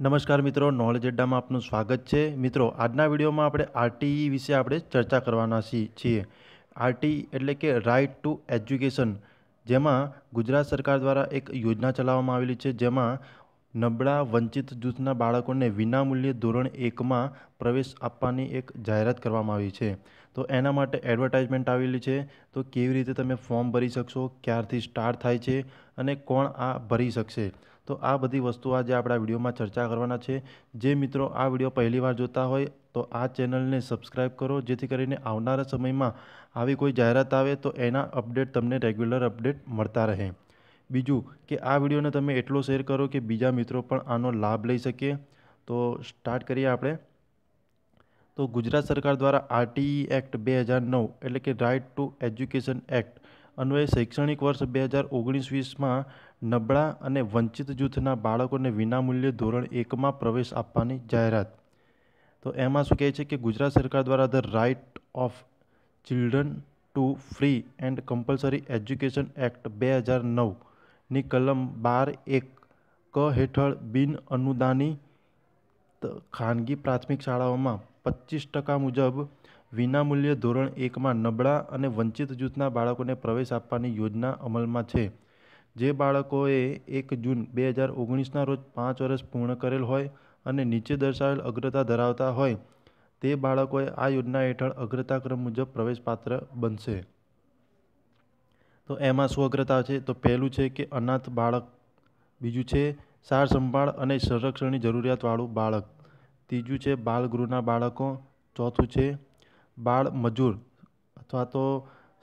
નમસ્કાર મિત્રો, નોલેજ અડ્ડામાં આપનું સ્વાગત છે. મિત્રો, આજના વિડીયોમાં આપણે આરટીઈ વિશે આપણે ચર્ચા કરવાના છીએ. આરટીઈ એટલે કે રાઇટ ટુ એજ્યુકેશન જેમાં ગુજરાત સરકાર દ્વારા એક યોજના ચલાવવામાં આવેલી છે, જેમાં નબળા વંચિત જૂથના બાળકોને વિનામૂલ્યે ધોરણ એકમાં પ્રવેશ આપવાની એક જાહેરાત કરવામાં આવી છે. તો એના માટે એડવર્ટાઇઝમેન્ટ આવેલી છે. તો કેવી રીતે તમે ફોર્મ ભરી શકશો, ક્યારથી સ્ટાર્ટ થાય છે અને કોણ આ ભરી શકશે? તો આ બધી વસ્તુઓ આજે આપણા વિડીયોમાં ચર્ચા કરવાના છે. જે મિત્રો આ વીડિયો પહેલીવાર જોતા હોય તો આ ચેનલને સબસ્ક્રાઈબ કરો, જેથી કરીને આવનારા સમયમાં આવી કોઈ જાહેરાત આવે તો એના અપડેટ તમને રેગ્યુલર અપડેટ મળતા રહે. બીજું કે આ વિડીયોને તમે એટલો શેર કરો કે બીજા મિત્રો પણ આનો લાભ લઈ શકે. તો સ્ટાર્ટ કરીએ આપણે. તો ગુજરાત સરકાર દ્વારા આરટીઈ એક્ટ બે હજાર નવ એટલે કે રાઇટ ટુ એજ્યુકેશન એક્ટ અન્વયે શૈક્ષણિક વર્ષ બે હજાર ઓગણીસ વીસમાં નબળા અને વંચિત જૂથના બાળકોને વિનામૂલ્યે ધોરણ એકમાં પ્રવેશ આપવાની જાહેરાત. તો એમાં શું કહે છે કે ગુજરાત સરકાર દ્વારા the right of children to free and compulsory education act બે હજાર નવની કલમ બાર એક ક હેઠળ બિન અનુદાનિત ખાનગી પ્રાથમિક શાળાઓમાં પચીસ ટકા મુજબ વિનામૂલ્યે ધોરણ એકમાં નબળા અને વંચિત જૂથના બાળકોને પ્રવેશ આપવાની યોજના અમલમાં છે. જે બાળકોએ એક જૂન બે હજાર ઓગણીસના રોજ પાંચ વર્ષ પૂર્ણ કરેલ હોય અને નીચે દર્શાવેલ અગ્રતા ધરાવતા હોય, તે બાળકોએ આ યોજના હેઠળ અગ્રતાક્રમ મુજબ પ્રવેશપાત્ર બનશે. તો એમાં શું અગ્રતા છે? તો પહેલું છે કે અનાથ બાળક, બીજું છે સાર સંભાળ અને સંરક્ષણની જરૂરિયાતવાળું બાળક, ત્રીજું છે બાળગૃહના બાળકો, ચોથું છે બાળ મજૂર અથવા તો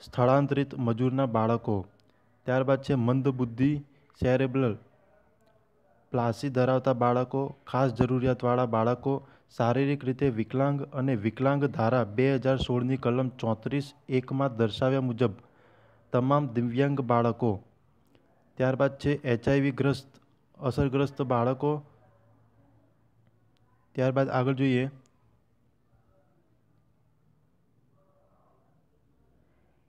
સ્થળાંતરિત મજૂરના બાળકો. ત્યારબાદ છે મંદબુદ્ધિ સેરેબ્રલ, પ્લાસી ધરાવતા બાળકો, ખાસ જરૂરિયાતવાળા બાળકો, શારીરિક રીતે વિકલાંગ અને વિકલાંગ ધારા બે હજાર સોળની કલમ ચોત્રીસ એકમાં દર્શાવ્યા મુજબ તમામ દિવ્યાંગ બાળકો. ત્યારબાદ છે એચઆઈવી ગ્રસ્ત, અસરગ્રસ્ત બાળકો. ત્યારબાદ આગળ જોઈએ.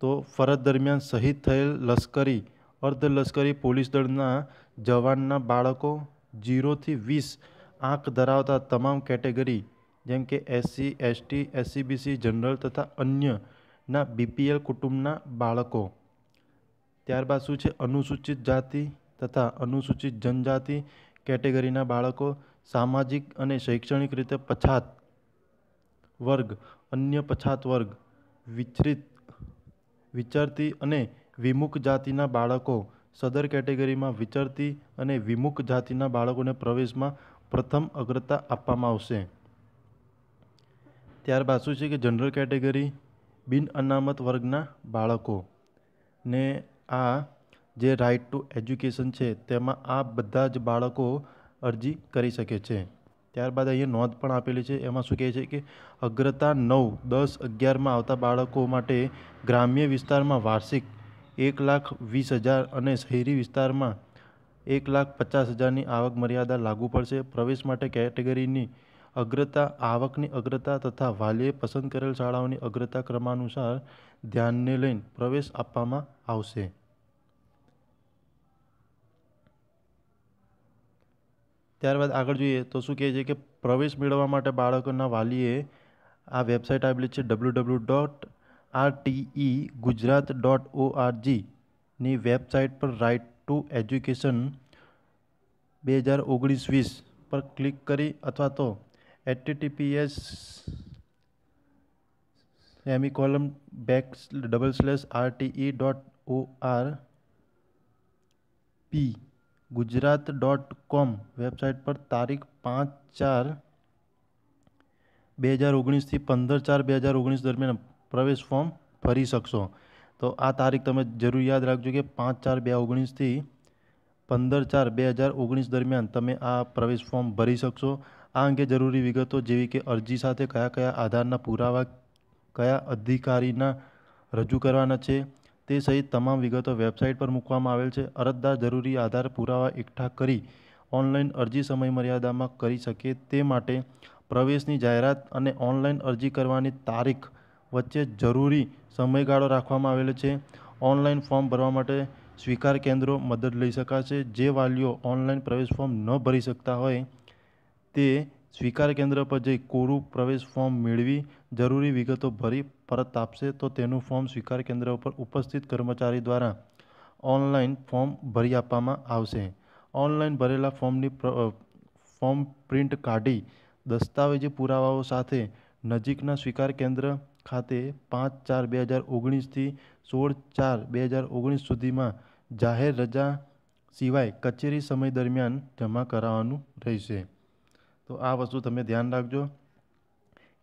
તો ફરજ દરમિયાન શહીદ થયેલ લશ્કરી, અર્ધ લશ્કરી પોલીસ દળના જવાનના બાળકો જીરોથી વીસ આંક ધરાવતા તમામ કેટેગરી, જેમ કે એસસી, એસટી, એસસીબીસી, જનરલ તથા અન્યના બીપીએલ કુટુંબના બાળકો. ત્યારબાદ શું છે? અનુસૂચિત જાતિ તથા અનુસૂચિત જનજાતિ કેટેગરીના બાળકો, સામાજિક અને શૈક્ષણિક રીતે પછાત વર્ગ, અન્ય પછાત વર્ગ વિચરિત વિચરતી અને વિમુખ જાતિના બાળકો સદર કેટેગરીમાં વિચરતી અને વિમુખ જાતિના બાળકોને પ્રવેશમાં પ્રથમ અગ્રતા આપવામાં આવશે. ત્યારબાદ શું છે કે જનરલ કેટેગરી બિન અનામત વર્ગના બાળકો ને આ જે રાઇટ ટુ એજ્યુકેશન છે તેમાં આ બધા જ બાળકો અરજી કરી શકે છે. ત્યારબાદ અહીંયા નોંધ પણ આપેલી છે. એમાં શું કહે છે કે અગ્રતા નવ, દસ, અગિયારમાં આવતા બાળકો માટે ગ્રામ્ય વિસ્તારમાં વાર્ષિક એક લાખ વીસ હજાર અને શહેરી વિસ્તારમાં એક લાખ પચાસ હજારની આવક મર્યાદા લાગુ પડશે. પ્રવેશ માટે કેટેગરીની અગ્રતા, આવકની અગ્રતા તથા વાલીએ પસંદ કરેલ શાળાઓની અગ્રતા ક્રમાનુસાર ધ્યાનને લઈને પ્રવેશ આપવામાં આવશે. ત્યારબાદ આગળ જોઈએ તો શું કહે છે કે પ્રવેશ મેળવવા માટે બાળકોના વાલીએ આ વેબસાઇટ આપેલી છે W W dot RTE Gujarat dot ઓઆરજીની website પર રાઇટ ટુ એજ્યુકેશન બે હજાર ઓગણીસ વીસ પર ક્લિક કરી અથવા તો HTTPS semi column back double slash RTE dot O R P Gujarat dot com website પર તારીખ પાંચ ચાર બે હજાર ઓગણીસથી પંદર ચાર બે હજાર ઓગણીસ દરમિયાન પ્રવેશ ફોર્મ ભરી શકશો. તો આ તારીખ તમે જરૂર યાદ રાખજો કે પાંચ ચાર બે ઓગણીસથી પંદર ચાર બે હજાર ઓગણીસ દરમિયાન તમે આ પ્રવેશ ફોર્મ ભરી શકશો. આ અંગે જરૂરી વિગતો જેવી કે અરજી સાથે કયા કયા આધારના પુરાવા કયા અધિકારીના રજૂ કરવાના છે તે સહિત તમામ વિગતો વેબસાઇટ પર મૂકવામાં આવેલ છે. અરજદાર જરૂરી આધાર પુરાવા એકઠા કરી ઓનલાઈન અરજી સમયમર્યાદામાં કરી શકે તે માટે પ્રવેશની જાહેરાત અને ઓનલાઈન અરજી કરવાની તારીખ વચ્ચે જરૂરી સમયગાળો રાખવામાં આવેલો છે. ઓનલાઈન ફોર્મ ભરવા માટે સ્વીકાર કેન્દ્રો મદદ લઈ શકાશે. જે વાલીઓ ઓનલાઈન પ્રવેશ ફોર્મ ન ભરી શકતા હોય તે સ્વીકાર કેન્દ્ર પર જઈ કોરું પ્રવેશ ફોર્મ મેળવી જરૂરી વિગતો ભરી પરત આપશે તો તેનું ફોર્મ સ્વીકાર કેન્દ્ર પર ઉપસ્થિત કર્મચારી દ્વારા ઓનલાઈન ફોર્મ ભરી આપવામાં આવશે. ઓનલાઈન ભરેલા ફોર્મની ફોર્મ પ્રિન્ટ કાઢી દસ્તાવેજી પુરાવાઓ સાથે નજીકના સ્વીકાર કેન્દ્ર ખાતે પાંચ ચાર બે હજાર ઓગણીસથી સોળ ચાર બે હજાર ઓગણીસ સુધીમાં જાહેર રજા સિવાય કચેરી સમય દરમિયાન જમા કરાવવાનું રહેશે. તો આ વસ્તુ તમે ધ્યાન રાખજો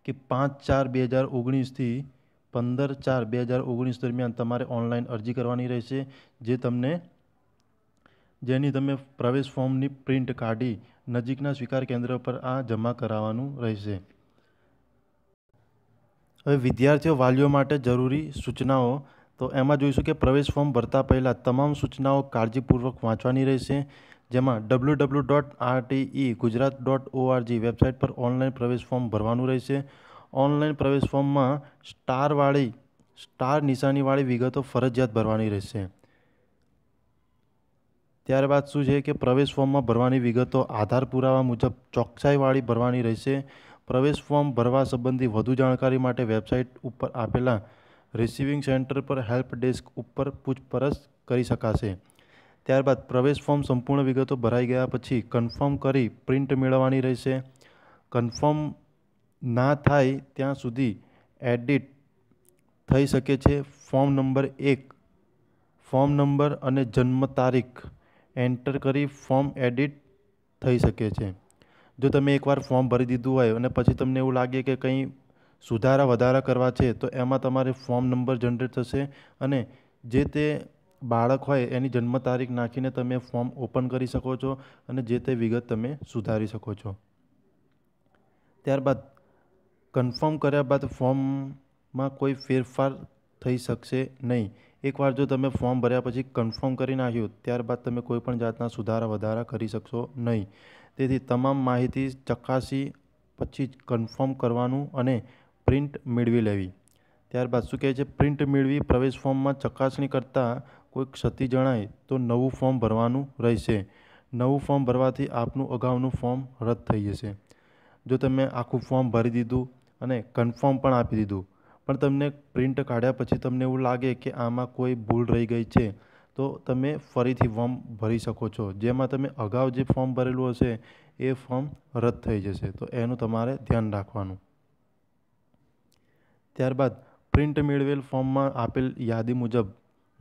કે પાંચ ચાર બે હજાર ઓગણીસથી પંદર ચાર બે હજાર ઓગણીસ દરમિયાન તમારે ઓનલાઈન અરજી કરવાની રહેશે, જે તમને જેની તમે પ્રવેશ ફોર્મની પ્રિન્ટ કાઢી નજીકના સ્વીકાર કેન્દ્ર પર આ જમા કરાવવાનું રહેશે. હવે વિદ્યાર્થીઓ વાલીઓ માટે જરૂરી સૂચનાઓ, તો એમાં જોઈશું કે પ્રવેશ ફોર્મ ભરતા પહેલાં તમામ સૂચનાઓ કાળજીપૂર્વક વાંચવાની રહેશે. જેમાં W W dot RTE Gujarat dot ORG website પર ઓનલાઈન પ્રવેશ ફોર્મ ભરવાનું રહેશે. ઓનલાઈન પ્રવેશ ફોર્મમાં સ્ટારવાળી, સ્ટાર નિશાનીવાળી વિગતો ફરજિયાત ભરવાની રહેશે. ત્યારબાદ શું છે કે પ્રવેશ ફોર્મમાં ભરવાની વિગતો આધાર પુરાવા મુજબ ચોકસાઈવાળી ભરવાની રહેશે. પ્રવેશ ફોર્મ ભરવા સંબંધી વધુ જાણકારી માટે વેબસાઇટ ઉપર આપેલા રિસીવિંગ સેન્ટર પર હેલ્પ ડેસ્ક ઉપર પૂછપરછ કરી શકાશે. ત્યારબાદ પ્રવેશ ફોર્મ સંપૂર્ણ વિગતો ભરાઈ ગયા પછી કન્ફર્મ કરી પ્રિન્ટ મેળવવાની રહેશે. કન્ફર્મ ના થાય ત્યાં સુધી એડિટ થઈ શકે છે. ફોર્મ નંબર એક ફોર્મ નંબર અને જન્મ તારીખ. એન્ટર કરી ફોર્મ એડિટ થઈ શકે છે. જો તમે એકવાર ફોર્મ ભરી દીધું હોય અને પછી તમને એવું લાગે કે કંઈ સુધારા વધારા કરવા છે, તો એમાં તમારે ફોર્મ નંબર જનરેટ થશે અને જે તે બાળક હોય એની જન્મ તારીખ નાખીને તમે ફોર્મ ઓપન કરી શકો છો અને જે તે વિગત તમે સુધારી શકો છો. ત્યારબાદ કન્ફર્મ કર્યા બાદ ફોર્મમાં કોઈ ફેરફાર થઈ શકશે નહીં. એકવાર જો તમે ફોર્મ ભર્યા પછી કન્ફર્મ કરી નાખ્યું, ત્યારબાદ તમે કોઈપણ જાતના સુધારા વધારા કરી શકશો નહીં. તેથી તમામ માહિતી ચકાસી પછી જ કન્ફર્મ કરવાનું અને પ્રિન્ટ મેળવી લેવી. ત્યારબાદ શું કહે છે? પ્રિન્ટ મેળવી પ્રવેશ ફોર્મમાં ચકાસણી કરતાં કોઈ ક્ષતિ જણાય તો નવું ફોર્મ ભરવાનું રહેશે. નવું ફોર્મ ભરવાથી આપનું અગાઉનું ફોર્મ રદ થઈ જશે. જો તમે આખું ફોર્મ ભરી દીધું અને કન્ફર્મ પણ આપી દીધું, પણ તમને પ્રિન્ટ કાઢ્યા પછી તમને એવું લાગે કે આમાં કોઈ ભૂલ રહી ગઈ છે, તો તમે ફરીથી ફોર્મ ભરી શકો છો. જેમાં તમે અગાઉ જે ફોર્મ ભરેલું હશે, એ ફોર્મ રદ થઈ જશે. તો એનું તમારે ધ્યાન રાખવાનું. ત્યારબાદ પ્રિન્ટ મેળવેલ ફોર્મમાં આપેલ યાદી મુજબ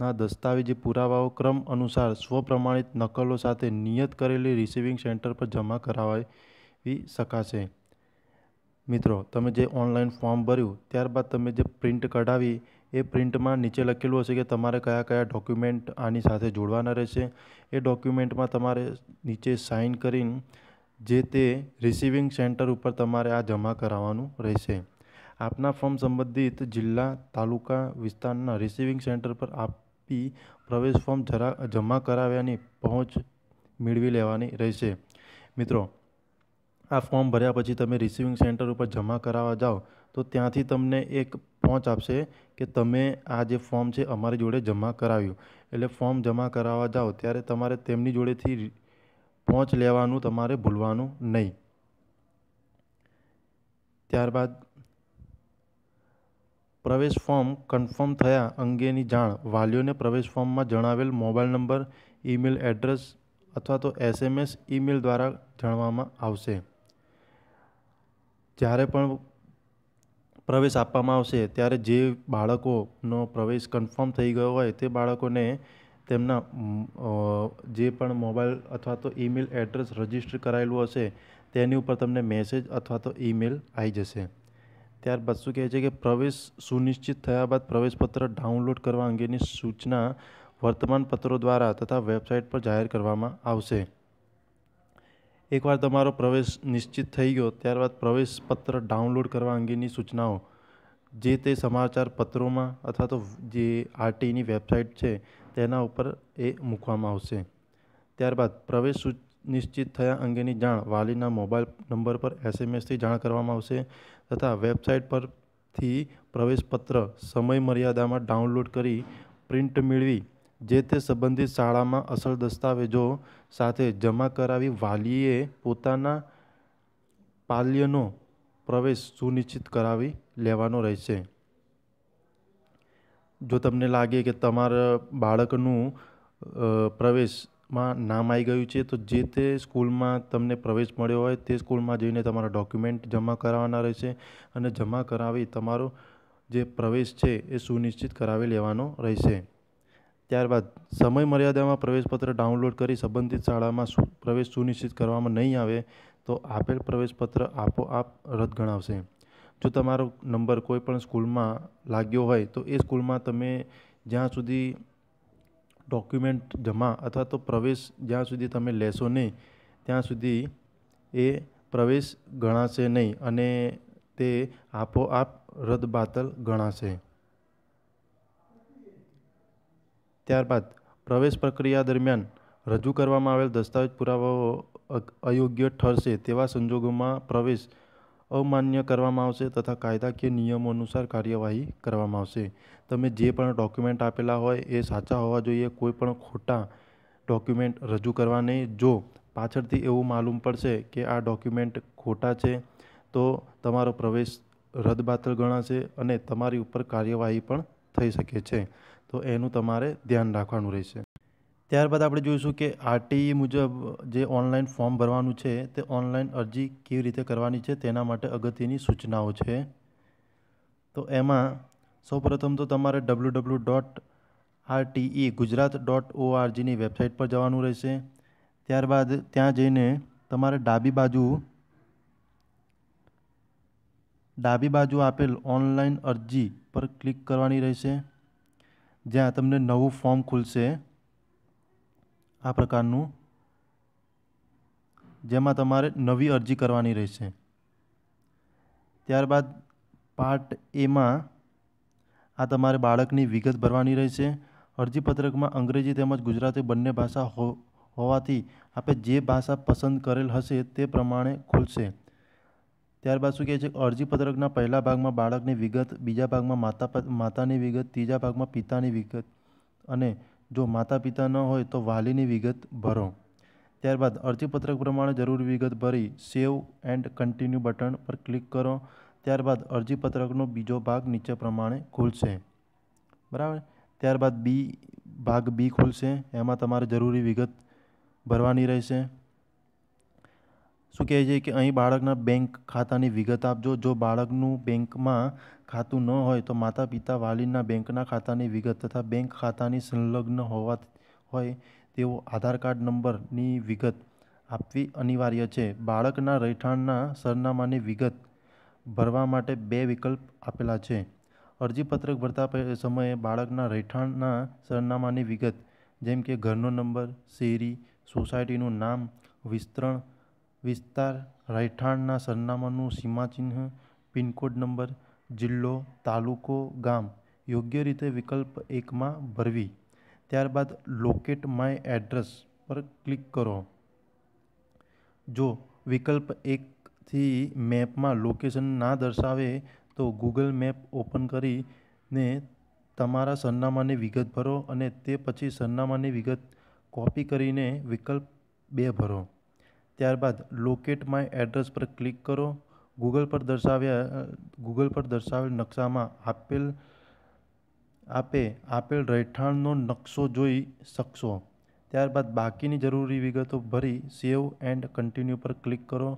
ના દસ્તાવેજી પુરાવાઓ ક્રમ અનુસાર સ્વપ્રમાણિત નકલો સાથે નિયત કરેલી રિસીવિંગ સેન્ટર પર જમા કરાવી શકાશે. મિત્રો, તમે જે ઓનલાઈન ફોર્મ ભર્યું, ત્યારબાદ તમે જે પ્રિન્ટ કઢાવી, એ પ્રિન્ટમાં નીચે લખેલું હશે કે તમારે કયા કયા ડોક્યુમેન્ટ આની સાથે જોડવાના રહેશે. એ ડોક્યુમેન્ટમાં તમારે નીચે સાઇન કરીને જે તે રિસીવિંગ સેન્ટર ઉપર તમારે આ જમા કરાવવાનું રહેશે. આપના ફોર્મ સંબંધિત જિલ્લા, તાલુકા વિસ્તારના રિસીવિંગ સેન્ટર પર આપી પ્રવેશ ફોર્મ જરા જમા કરાવ્યાની પહોંચ મેળવી લેવાની રહેશે. મિત્રો, આ ફોર્મ ભર્યા પછી તમે રિસીવિંગ સેન્ટર ઉપર જમા કરાવવા જાઓ, તો ત્યાંથી તમને એક પહોંચ આપશે કે તમે આ જે ફોર્મ છે અમારી જોડે જમા કરાવ્યું. એટલે ફોર્મ જમા કરાવવા જાઓ ત્યારે તમારે તેમની જોડેથી પહોંચ લેવાનું તમારે ભૂલવાનું નહીં. ત્યારબાદ પ્રવેશ ફોર્મ કન્ફર્મ થયા અંગેની જાણ વાલીઓને પ્રવેશ ફોર્મમાં જણાવેલ મોબાઈલ નંબર, ઈમેલ એડ્રેસ અથવા તો એસએમએસ ઈમેલ દ્વારા જાણવામાં આવશે. જ્યારે પણ પ્રવેશ આપવામાં આવશે, ત્યારે જે બાળકોનો પ્રવેશ કન્ફર્મ થઈ ગયો હોય તે બાળકોને તેમના જે પણ મોબાઈલ અથવા તો ઈમેલ એડ્રેસ રજિસ્ટર કરાયેલું હશે, તેની ઉપર તમને મેસેજ અથવા તો ઈમેલ આવી જશે. ત્યારબાદ શું કહે છે કે પ્રવેશ સુનિશ્ચિત થયા બાદ પ્રવેશપત્ર ડાઉનલોડ કરવા અંગેની સૂચના વર્તમાનપત્રો દ્વારા તથા વેબસાઇટ પર જાહેર કરવામાં આવશે. એકવાર તમારો પ્રવેશ નિશ્ચિત થઈ ગયો, ત્યારબાદ પ્રવેશપત્ર ડાઉનલોડ કરવા અંગેની સૂચનાઓ. જે તે સમાચાર પત્રોમાં અથવા તો જે આરટીની વેબસાઇટ છે, તેના ઉપર એ મૂકવામાં આવશે. ત્યારબાદ પ્રવેશ નિશ્ચિત થયા અંગેની જાણ વાલીના મોબાઈલ નંબર પર એસએમએસથી જાણ કરવામાં આવશે તથા વેબસાઇટ પરથી પ્રવેશપત્ર સમય મર્યાદામાં ડાઉનલોડ કરી પ્રિન્ટ મેળવી જે તે સંબંધિત શાળામાં અસલ દસ્તાવેજો સાથે જમા કરાવી વાલીએ પોતાના પાલ્યનો પ્રવેશ સુનિશ્ચિત કરાવી લેવાનો રહેશે. જો તમને લાગે કે તમારા બાળકનું પ્રવેશમાં નામ આવી ગયું છે, તો જે તે સ્કૂલમાં તમને પ્રવેશ મળ્યો હોય તે સ્કૂલમાં જઈને તમારા ડોક્યુમેન્ટ જમા કરાવવાના રહેશે અને જમા કરાવી તમારો જે પ્રવેશ છે એ સુનિશ્ચિત કરાવી લેવાનો રહેશે. ત્યારબાદ સમય મર્યાદામાં પ્રવેશપત્ર ડાઉનલોડ કરી સંબંધિત શાળામાં પ્રવેશ સુનિશ્ચિત કરવામાં નહીં આવે તો આપેલ પ્રવેશપત્ર આપોઆપ રદ ગણાવશે. જો તમારો નંબર કોઈ પણ સ્કૂલમાં લાગ્યો હોય તો એ સ્કૂલમાં તમે જ્યાં સુધી ડોક્યુમેન્ટ જમા અથવા તો પ્રવેશ જ્યાં સુધી તમે લેશો નહીં, ત્યાં સુધી એ પ્રવેશ ગણાશે નહીં અને તે આપોઆપ રદબાતલ ગણાશે. ત્યારબાદ, પ્રવેશ પ્રક્રિયા દરમિયાન રજૂ કરવામાં આવેલ દસ્તાવેજ પુરાવાઓ અયોગ્ય ઠરશે તેવા સંજોગોમાં પ્રવેશ અમાન્ય કરવામાં આવશે તથા કાયદાકીય નિયમો અનુસાર કાર્યવાહી કરવામાં આવશે. તમે જે પણ ડોક્યુમેન્ટ આપેલા હોય એ સાચા હોવા જોઈએ, કોઈ પણ ખોટા ડોક્યુમેન્ટ રજૂ કરવા નહીં. જો પાછળથી એવું માલુમ પડશે કે આ ડોક્યુમેન્ટ ખોટા છે, તો તમારો પ્રવેશ રદબાતલ ગણાશે અને તમારી ઉપર કાર્યવાહી પણ થઈ શકે છે. તો એનું તમારે ધ્યાન રાખવાનું રહેશે. ત્યારબાદ આપણે જોઈશું કે આરટીઈ મુજબ જે ઓનલાઈન ફોર્મ ભરવાનું છે, તે ઓનલાઈન અરજી કેવી રીતે કરવાની છે, તેના માટે અગત્યની સૂચનાઓ છે. તો એમાં સૌપ્રથમ તો તમારે W W dot RTE Gujarat dot ઓઆરજીની website પર જવાનું રહેશે. ત્યારબાદ ત્યાં જઈને તમારે ડાબી બાજુ ડાબી બાજુ આપેલ ઓનલાઈન અરજી પર ક્લિક કરવાની રહેશે. જ્યાં તમને નવું ફોર્મ ખુલશે. આ પ્રકારનું, જેમાં તમારે નવી અરજી કરવાની રહેશે. ત્યારબાદ પાર્ટ એમાં આ તમારે બાળકની વિગત ભરવાની રહેશે. અરજીપત્રકમાં અંગ્રેજી તેમજ ગુજરાતી બંને ભાષા હોવાથી આપે જે ભાષા પસંદ કરેલ હશે તે પ્રમાણે ખુલશે. ત્યારબાદ શું કહે છે? અરજીપત્રકના પહેલા ભાગમાં બાળકની વિગત, બીજા ભાગમાં માતા, માતાની વિગત, ત્રીજા ભાગમાં પિતાની વિગત અને જો માતા પિતા ન હોય તો વાલીની વિગત ભરો. ત્યારબાદ અરજીપત્રક પ્રમાણે જરૂરી વિગત ભરી સેવ એન્ડ કન્ટિન્યુ બટન પર ક્લિક કરો. ત્યારબાદ અરજીપત્રકનો બીજો ભાગ નીચે પ્રમાણે ખુલશે. બરાબર? ત્યારબાદ બી, ભાગ બી ખુલશે. એમાં તમારે જરૂરી વિગત ભરવાની રહેશે. શું કહે છે કે અહીં બાળકના બેંક ખાતાની વિગત આપજો? જો બાળકનું બેંકમાં ખાતું ન હોય તો માતા પિતા વાલીના બેંકના ખાતાની વિગત તથા બેંક ખાતાની સંલગ્ન હોવા હોય તેવો આધાર કાર્ડ નંબરની વિગત આપવી અનિવાર્ય છે. બાળકના રહેઠાણના સરનામાની વિગત ભરવા માટે બે વિકલ્પ આપેલા છે. અરજીપત્રક ભરતા સમયે બાળકના રહેઠાણના સરનામાની વિગત, જેમ કે ઘરનો નંબર, શેરી, સોસાયટીનું નામ, વિસ્તરણ વિસ્તાર રહેઠાણના સરનામાનું સીમાચિહ્ન, પિનકોડ નંબર, જિલ્લો, તાલુકો, ગામ યોગ્ય રીતે વિકલ્પ એકમાં ભરવી. ત્યારબાદ લોકેટ માય એડ્રેસ પર ક્લિક કરો. જો વિકલ્પ એકથી મેપમાં લોકેશન ના દર્શાવે તો ગૂગલ મેપ ઓપન કરીને તમારા સરનામાની વિગત ભરો અને તે પછી સરનામાની વિગત કોપી કરીને વિકલ્પ બે ભરો. ત્યારબાદ લોકેટ માય એડ્રેસ પર ક્લિક કરો. ગૂગલ પર દર્શાવ્યા ગૂગલ પર દર્શાવેલ નકશામાં આપેલ, આપે, આપેલ રહેઠાણનો નકશો જોઈ શકશો. ત્યારબાદ બાકીની જરૂરી વિગતો ભરી સેવ એન્ડ કન્ટિન્યુ પર ક્લિક કરો.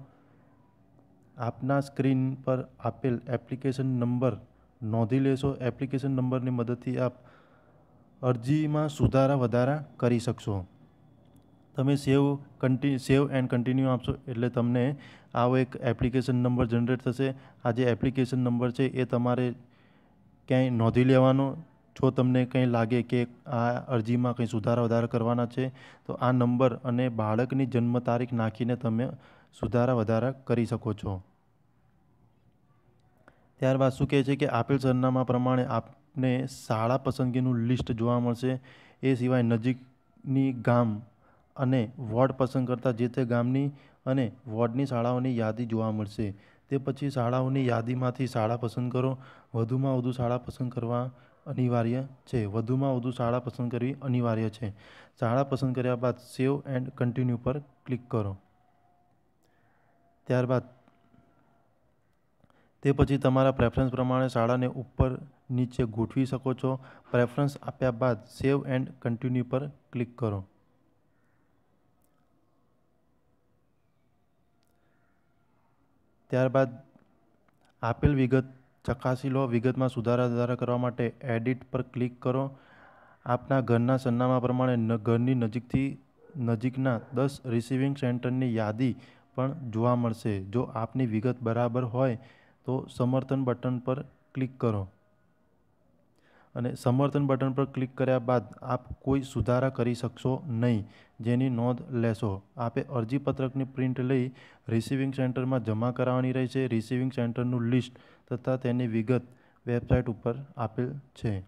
આપના સ્ક્રીન પર આપેલ એપ્લિકેશન નંબર નોંધી લેશો. એપ્લિકેશન નંબરની મદદથી આપ અરજીમાં સુધારા વધારા કરી શકશો. તમે સેવ કન્ટિ સેવ એન્ડ કન્ટિન્યુ આપશો એટલે તમને આવો એક એપ્લિકેશન નંબર જનરેટ થશે. આ જે એપ્લિકેશન નંબર છે એ તમારે ક્યાંય નોંધી લેવાનો. જો તમને કંઈ લાગે કે આ અરજીમાં કંઈ સુધારા વધારા કરવાના છે, તો આ નંબર અને બાળકની જન્મ તારીખ નાખીને તમે સુધારા વધારા કરી શકો છો. ત્યારબાદ શું કહે છે કે આપેલ સરનામા પ્રમાણે આપને શાળા પસંદગીનું લિસ્ટ જોવા મળશે. એ સિવાય નજીકની ગામ અને વોર્ડ પસંદ કરતાં જે તે ગામની અને વોર્ડની શાળાઓની યાદી જોવા મળશે. તે પછી શાળાઓની યાદીમાંથી શાળા પસંદ કરો. વધુમાં વધુ શાળા પસંદ કરવા અનિવાર્ય છે. વધુમાં વધુ શાળા પસંદ કરવી અનિવાર્ય છે. શાળા પસંદ કર્યા બાદ સેવ એન્ડ કન્ટિન્યુ પર ક્લિક કરો. ત્યારબાદ તે પછી તમારા પ્રેફરન્સ પ્રમાણે શાળાને ઉપર નીચે ગોઠવી શકો છો. પ્રેફરન્સ આપ્યા બાદ સેવ એન્ડ કન્ટિન્યુ પર ક્લિક કરો. ત્યારબાદ આપેલ વિગત ચકાસી લો. વિગતમાં સુધારા સુધારા કરવા માટે એડિટ પર ક્લિક કરો. આપના ઘરના સરનામા પ્રમાણે ઘરની નજીકથી નજીકના દસ રિસીવિંગ સેન્ટરની યાદી પણ જોવા મળશે. જો આપની વિગત બરાબર હોય તો સમર્થન બટન પર ક્લિક કરો. અને સમર્થન બટન પર ક્લિક કર્યા બાદ આપ કોઈ સુધારા કરી શકશો નહીં. જેની નોંધ લેશો. આપે અરજીપત્રકની પ્રિન્ટ લઈ રિસીવિંગ સેન્ટરમાં જમા કરાવવાની રહેશે રિસીવિંગ સેન્ટરનું લિસ્ટ તથા તેની વિગત વેબસાઇટ ઉપર આપેલ છે.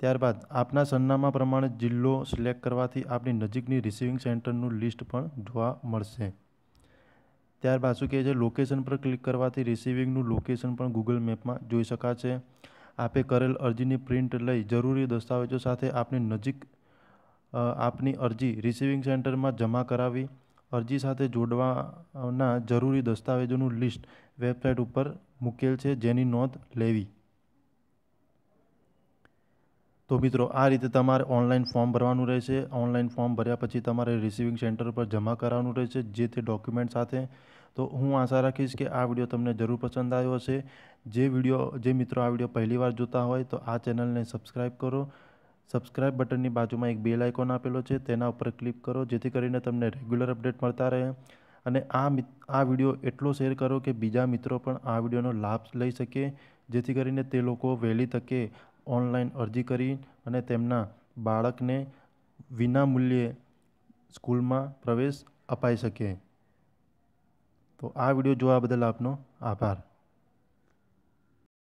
ત્યારબાદ આપના સરનામા પ્રમાણે જિલ્લો સિલેક્ટ કરવાથી આપની નજીકની રિસીવિંગ સેન્ટરનું લિસ્ટ પણ જોવા મળશે. ત્યારબાદ શું કહે છે લોકેશન પર ક્લિક કરવાથી રિસીવિંગનું લોકેશન પણ ગૂગલ મેપમાં જોઈ શકાશે. આપે કરેલ અરજીની પ્રિન્ટ લઈ જરૂરી દસ્તાવેજો સાથે આપની નજીક આપની અરજી રિસીવિંગ સેન્ટરમાં જમા કરાવી, અરજી સાથે જોડવાના જરૂરી દસ્તાવેજોનું લિસ્ટ વેબસાઇટ ઉપર મૂકેલ છે જેની નોંધ લેવી. તો મિત્રો, આ રીતે તમારે ઓનલાઈન ફોર્મ ભરવાનું રહેશે. ઓનલાઈન ફોર્મ ભર્યા પછી તમારે રિસીવિંગ સેન્ટર પર જમા કરાવવાનું રહેશે જે તે ડોક્યુમેન્ટ સાથે તો હું આશા રાખીશ કે આ વીડિયો તમને જરૂર પસંદ આવ્યો હશે. જે વીડિયો, જે મિત્રો આ વીડિયો પહેલી વાર જોતા હોય તો આ ચેનલને સબસ્ક્રાઈબ કરો. સબસ્ક્રાઇબ બટનની બાજુમાં એક બેલ આઇકોન આપેલો છે, તેના ઉપર ક્લિક કરો, જેથી કરીને તમને રેગ્યુલર અપડેટ મળતા રહે. અને આ આ વીડિયો એટલો શેર કરો કે બીજા મિત્રો પણ આ વિડીયોનો લાભ લઈ શકે, જેથી કરીને તે લોકો વહેલી તકે ઓનલાઈન અરજી કરી અને તેમના બાળકને વિના મૂલ્યે સ્કૂલમાં પ્રવેશ અપાઈ શકે. તો આ વીડિયો જોવા બદલ આપનો આભાર.